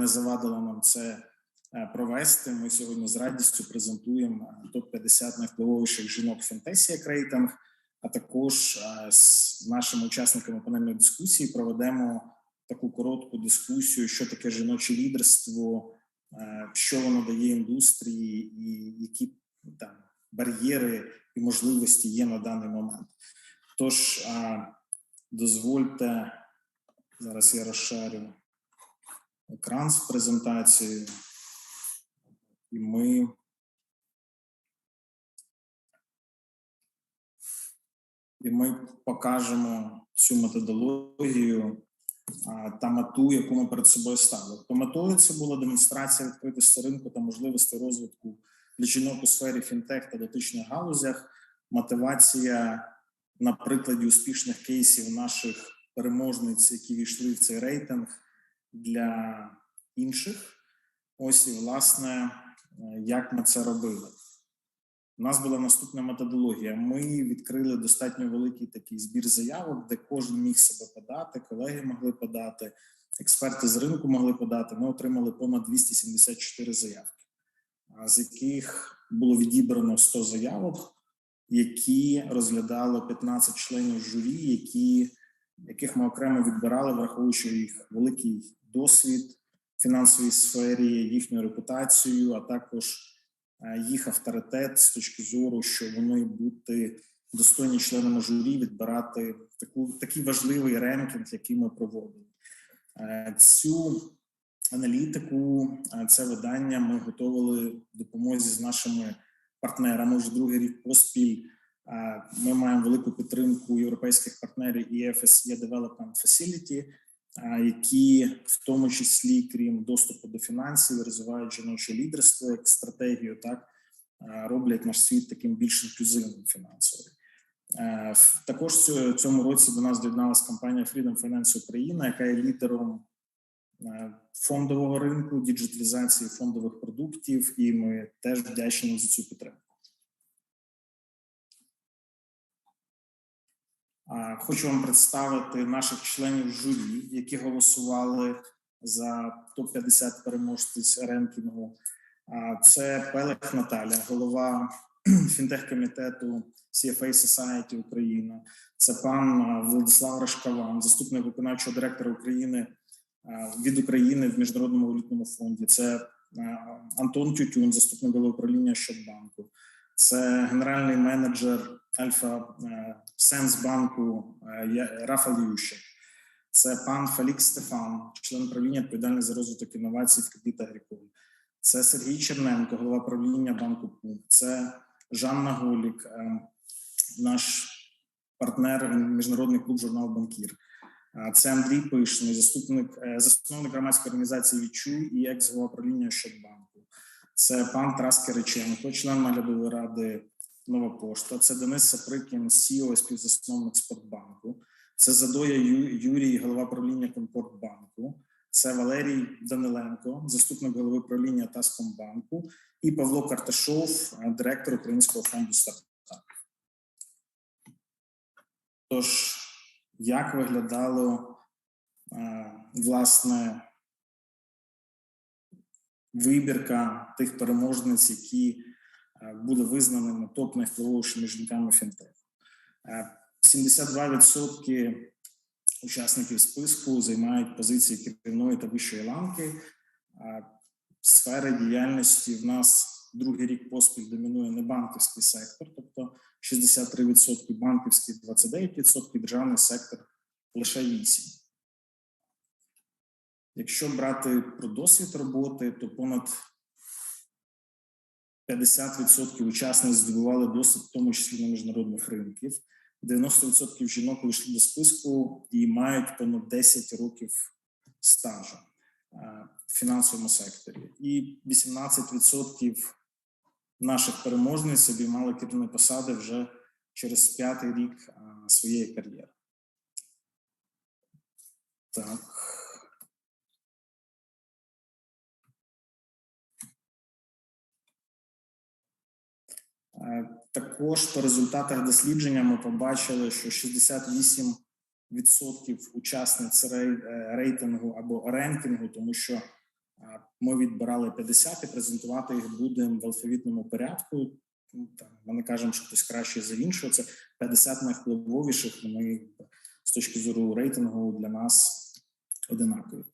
не завадило нам це е, провести. Ми сьогодні з радістю презентуємо топ 50 найвпливовіших жінок фінтесі як рейтинг. А також е, з нашими учасниками панельної дискусії проведемо таку коротку дискусію, що таке жіноче лідерство, е, що воно дає індустрії, і які там бар'єри і можливості є на даний момент. Тож е, дозвольте зараз я розшарю екран з презентацією, і ми. І ми покажемо цю методологію та мету, яку ми перед собою ставили. По метою це була демонстрація відкритості ринку та можливостей розвитку для жінок у сфері фінтех та дотичних галузях, мотивація на прикладі успішних кейсів наших переможниць, які війшли в цей рейтинг для інших. Ось і власне, як ми це робили. У нас була наступна методологія. Ми відкрили достатньо великий такий збір заявок, де кожен міг себе подати, колеги могли подати, експерти з ринку могли подати. Ми отримали понад 274 заявки, з яких було відібрано 100 заявок, які розглядало 15 членів журі, які, яких ми окремо відбирали, враховуючи їх великий досвід в фінансовій сфері, їхню репутацію, а також їх авторитет з точки зору, що вони бути достойні членами журі, відбирати таку такий важливий ренкінг, який ми проводили. Цю аналітику, це видання ми готували в допомозі з нашими партнерами вже другий рік поспіль. Ми маємо велику підтримку європейських партнерів і FSE Development Facility, які в тому числі, крім доступу до фінансів, розвивають жіноче лідерство як стратегію, так роблять наш світ таким більш інклюзивним фінансовим. Також цьому році до нас доєдналася компанія Freedom Finance Україна, яка є лідером фондового ринку, діджиталізації фондових продуктів, і ми теж вдячні за цю підтримку. Хочу вам представити наших членів журі, які голосували за топ 50 переможців ренкінгу. Це Пелех Наталя, голова фінтех-комітету CFA Society Україна. Це пан Владислав Рашкаван, заступник виконавчого директора України від України в міжнародному валютному фонді. Це Антон Тютюн, заступник голови управління Щодбанку. Це генеральний менеджер Альфа Сенсбанку Рафал Ющик. Це пан Фелікс Стефан, член правління відповідальний за розвиток інновацій в Кредит Агріколь. Це Сергій Черненко, голова правління банку ПУМ. Це Жанна Голік, наш партнер, міжнародний клуб журнал Банкір. Це Андрій Пишний, заступник засновник громадської організації Відчу і екс-голова правління Щодбанку. Це пан Тарас Кириченко, член наглядової ради Нова пошта. Це Денис Саприкін, CEO, співзасновник Спортбанку. Це Задоя Юрій, голова правління Компортбанку. Це Валерій Даниленко, заступник голови правління Таскомбанку, і Павло Карташов, директор Українського фонду стартап. Тож, як виглядало власне вибірка тих переможниць, які були визнаними топ найвпливовішими жінками фінтеху? 72% учасників списку займають позиції керівної та вищої ланки. Сфери діяльності в нас другий рік поспіль домінує небанківський сектор, тобто 63%, банківський 29%, державний сектор лише 8%. Якщо брати про досвід роботи, то понад 50% учасниць здобували досвід, в тому числі на міжнародних ринків. 90% жінок вийшли до списку і мають понад 10 років стажу в фінансовому секторі. І 18% наших переможниць обіймали керівні посади вже через п'ятий рік своєї кар'єри. Так. Також по результатах дослідження ми побачили, що 68% учасниць рейтингу або ренкінгу, тому що Ми відбирали 50 і презентувати їх будемо в алфавітному порядку. Ну, Там ми не кажемо, що хтось краще за іншого. Це 50 найвпливовіших. Вони з точки зору рейтингу для нас одинакові.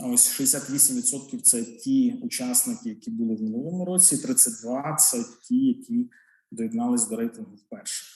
А ось 68% це ті учасники, які були в минулому році, 32 – це ті, які доєднались до рейтингу вперше.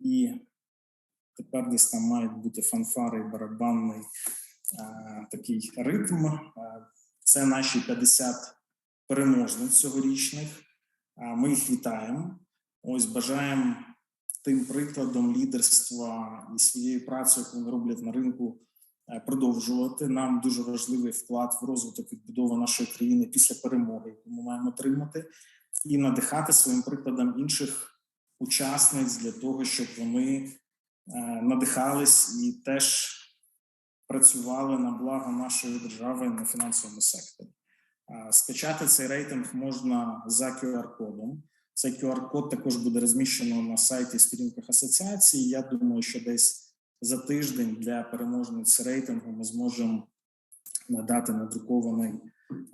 І тепер десь там мають бути фанфари, барабанний е, такий ритм. Е, Це наші 50 переможниць цьогорічних. Е, Ми їх вітаємо. Ось бажаємо тим прикладом лідерства і своєю працею, яку вони роблять на ринку, продовжувати. Нам дуже важливий вклад в розвиток відбудови нашої країни після перемоги, яку ми маємо отримати, і надихати своїм прикладом інших учасниць для того, щоб вони е, надихались і теж працювали на благо нашої держави на фінансовому секторі. Е, Скачати цей рейтинг можна за QR-кодом. Цей QR-код також буде розміщено на сайті сторінках асоціації. Я думаю, що десь за тиждень для переможниць рейтингу ми зможемо надати надрукований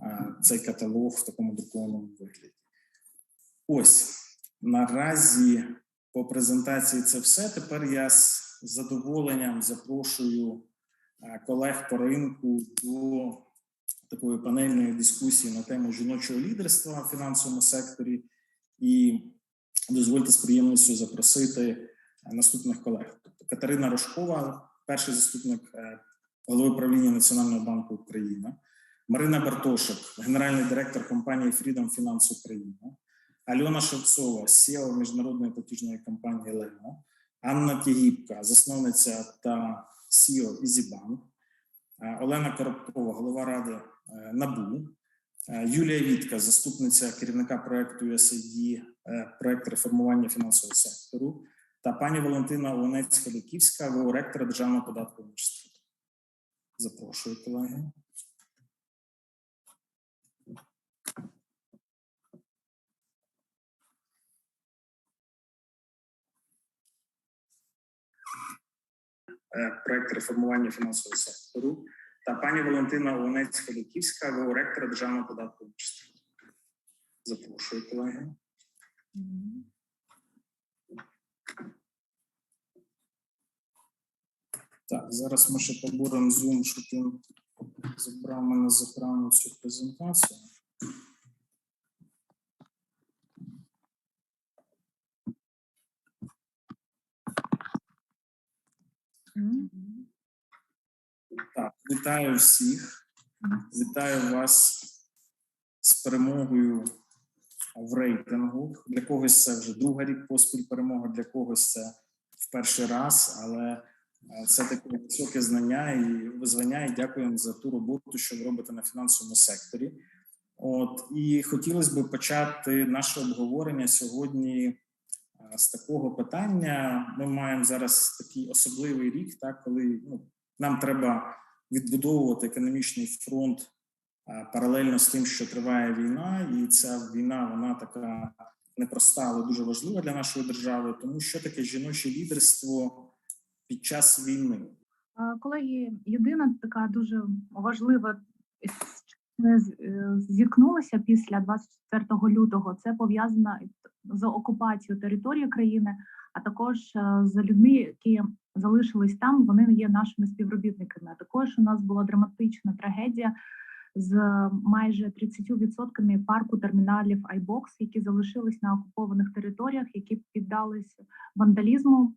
е, цей каталог в такому друкованому вигляді. Ось наразі по презентації це все. Тепер я з задоволенням запрошую е, колег по ринку до такої панельної дискусії на тему жіночого лідерства в фінансовому секторі. І дозвольте з приємністю запросити е, наступних колег. Катерина Рожкова, перший заступник е, голови правління Національного банку України, Марина Бартошик, генеральний директор компанії Freedom Finance Україна, Альона Шевцова, CEO міжнародної платіжної компанії Лемо, Анна Тігіпка, засновниця та CEO EasyBank, е, Олена Коробкова, голова ради е, НАБУ, е, Юлія Вітка, заступниця керівника проекту USAID, проект реформування фінансового сектору, та пані Валентина Онець Ходаківська, ректора Державного податкового університету. Запрошую, колеги. Проект реформування фінансового сектору, та пані Валентина Онець Ходаківська, ВО ректора Державного податкового університету. Запрошую, колеги. Так, зараз ми ще поборемо Zoom, щоб він забрав мене з екрану цю презентацію. Так, вітаю всіх. Вітаю вас з перемогою в рейтингу. Для когось це вже друга рік поспіль перемога, для когось це в перший раз, але це таке високе знання і визвання. І дякуємо за ту роботу, що ви робите на фінансовому секторі. От і хотілося б почати наше обговорення сьогодні з такого питання. Ми маємо зараз такий особливий рік, так коли ну, нам треба відбудовувати економічний фронт паралельно з тим, що триває війна, і ця війна вона така непроста, але дуже важлива для нашої держави. Тому що таке жіноче лідерство під час війни. Колеги, єдина така дуже важлива зіткнулися після 24 лютого. Це пов'язано з окупацією території країни, а також е, з людьми, які залишились там. Вони є нашими співробітниками. А також у нас була драматична трагедія з майже 30% парку терміналів iBox, які залишились на окупованих територіях, які піддались вандалізму.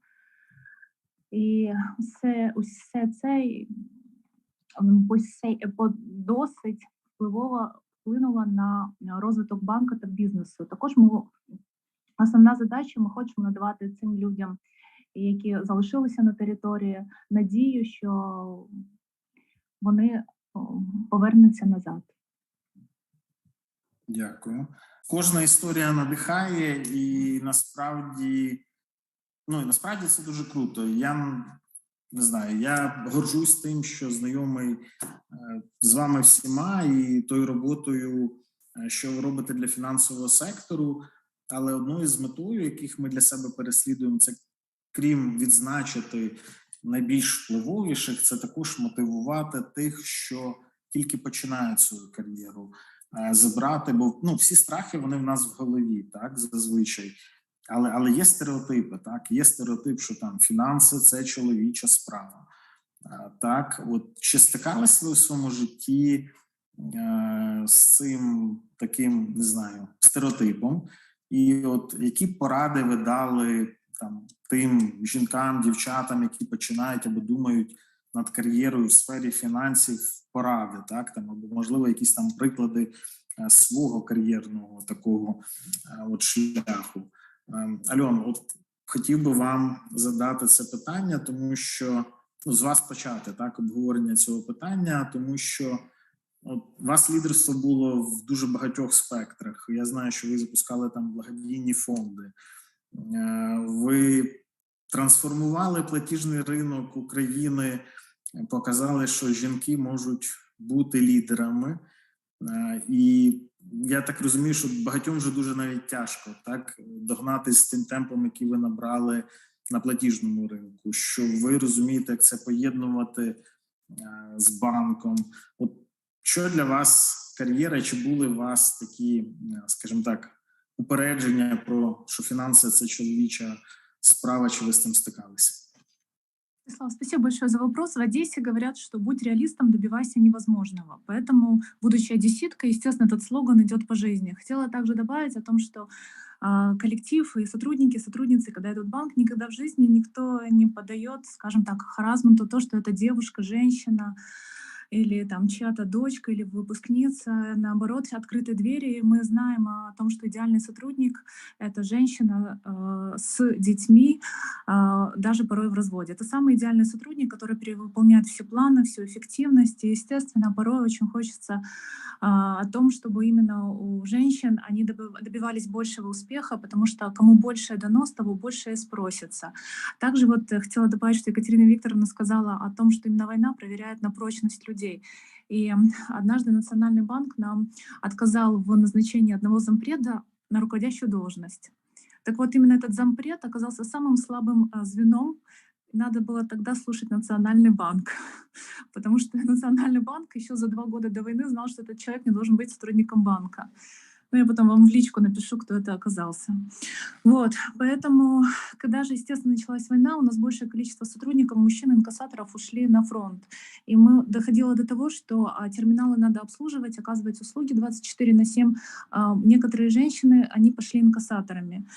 І все, усе це ось цей досить впливово вплинуло на розвиток банку та бізнесу. Також ми основна задача, ми хочемо надавати цим людям, які залишилися на території, надію, що вони повернуться назад. Дякую. Кожна історія надихає, і насправді, ну і насправді це дуже круто. Я не знаю, я горжусь тим, що знайомий е, з вами всіма і тою роботою, е, що ви робите для фінансового сектору. Але одною з метою, яких ми для себе переслідуємо, це крім відзначити найбільш впливовіших, це також мотивувати тих, що тільки починають свою кар'єру, е, забрати, бо ну всі страхи вони в нас в голові, так зазвичай. Але але є стереотипи, так є стереотип, що там фінанси це чоловіча справа. Так, от чи стикалися ви у своєму житті е, з цим таким, не знаю, стереотипом? І от які поради ви дали там тим жінкам, дівчатам, які починають або думають над кар'єрою в сфері фінансів, поради, так там або можливо якісь там приклади е, свого кар'єрного такого е, от шляху. Ем, Альон, от хотів би вам задати це питання, тому що ну, з вас почати так обговорення цього питання, тому що от, вас лідерство було в дуже багатьох спектрах. Я знаю, що ви запускали там благодійні фонди. Е, Ви трансформували платіжний ринок України, показали, що жінки можуть бути лідерами. Е, І я так розумію, що багатьом вже дуже навіть тяжко так догнати з тим темпом, який ви набрали на платіжному ринку. Що ви розумієте, як це поєднувати е, з банком? От що для вас кар'єра? Чи були у вас такі, е, скажімо так, упередження про що фінанси це чоловіча справа? Чи ви з цим стикалися? Слава, спасибо большое за вопрос. В Одессе говорят, что будь реалистом, добивайся невозможного. Поэтому, будучи одесситкой, естественно, этот слоган идет по жизни. Хотела также добавить о том, что а, коллектив и сотрудники, сотрудницы, когда идут в банк, никогда в жизни никто не подает, скажем так, харазменту то, что это девушка, женщина, или там чья-то дочка или выпускница. Наоборот, открыты двери. И мы знаем о том, что идеальный сотрудник — это женщина э, с детьми, э, даже порой в разводе. Это самый идеальный сотрудник, который перевыполняет все планы, всю эффективность. И, естественно, порой очень хочется э, о том, чтобы именно у женщин они добив- добивались большего успеха, потому что кому больше дано, с того больше спросится. Также вот э, хотела добавить, что Екатерина Викторовна сказала о том, что именно война проверяет на прочность людей. И м, однажды Национальный банк нам отказал в назначении одного зампреда на руководящую должность. Так вот, именно этот зампред оказался самым слабым а, звеном. И Надо было тогда слушать Национальный банк, потому что Национальный банк еще за два года до войны знал, что этот человек не должен быть сотрудником банка. Ну, я потом вам в личку напишу, кто это оказался. Вот, поэтому, когда же, естественно, началась война, у нас большее количество сотрудников, мужчин-инкассаторов ушли на фронт. И мы доходило до того, что а, терминалы надо обслуживать, оказывать услуги 24 на 7. А, некоторые женщины, они пошли инкассаторами.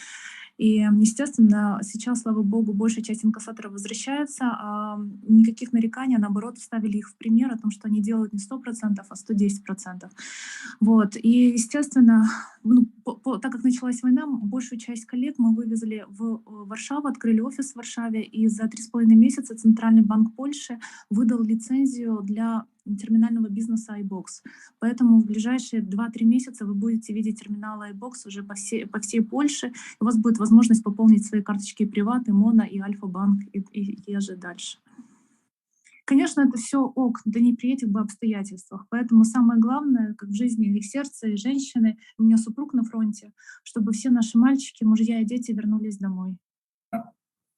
И, естественно, сейчас, слава богу, большая часть инкассаторов возвращается, а никаких нареканий, а наоборот, ставили их в пример о том, что они делают не 100%, а 110%. Вот. И, естественно, ну, по- по- так как началась война, большую часть коллег мы вывезли в э, Варшаву, открыли офис в Варшаве, и за три с половиной месяца Центральный банк Польши выдал лицензию для терминального бизнеса iBox. Поэтому в ближайшие 2-3 месяца вы будете видеть терминалы iBox уже по всей, по всей Польше. У вас будет возможность пополнить свои карточки Приват, и Моно, и Альфа-банк, и, и, и же дальше. Конечно, это все ок, да не при этих бы обстоятельствах. Поэтому самое главное, как в жизни и сердце, и женщины, у меня супруг на фронте, чтобы все наши мальчики, мужья и дети вернулись домой.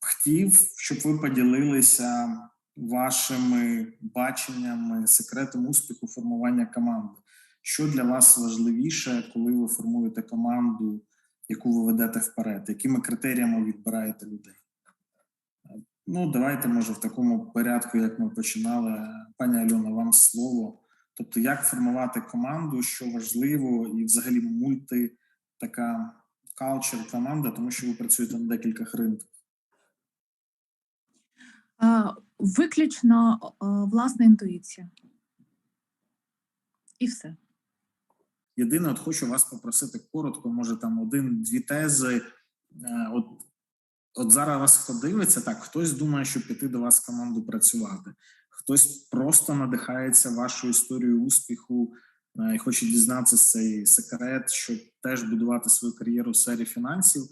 Хотів, щоб ви поділилися вашими баченнями, секретом успіху формування команди. Що для вас важливіше, коли ви формуєте команду, яку ви ведете вперед? Якими критеріями відбираєте людей? Ну, давайте, може, в такому порядку, як ми починали. Пані Альона, вам слово. Тобто, як формувати команду, що важливо, і взагалі мульти така culture команда, тому що ви працюєте на декількох ринках. Виключно а, власна інтуїція. І все. Єдине, от хочу вас попросити коротко, може там один-дві тези. Е, От, от зараз вас хто так хтось думає, що піти до вас в команду працювати, хтось просто надихається вашою історією успіху е, і хоче дізнатися цей секрет, щоб теж будувати свою кар'єру в сфері фінансів.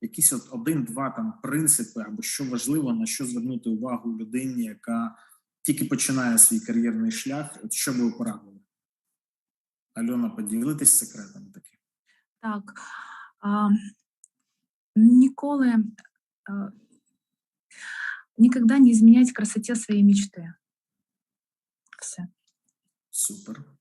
Якісь от один-два там принципи, або що важливо, на що звернути увагу людині, яка тільки починає свій кар'єрний шлях, от що би ви порадили? Альона, поділитись секретом таким. Так. А, ніколи а, ніколи не зміняйте красоті своєї мечти. Все. Супер.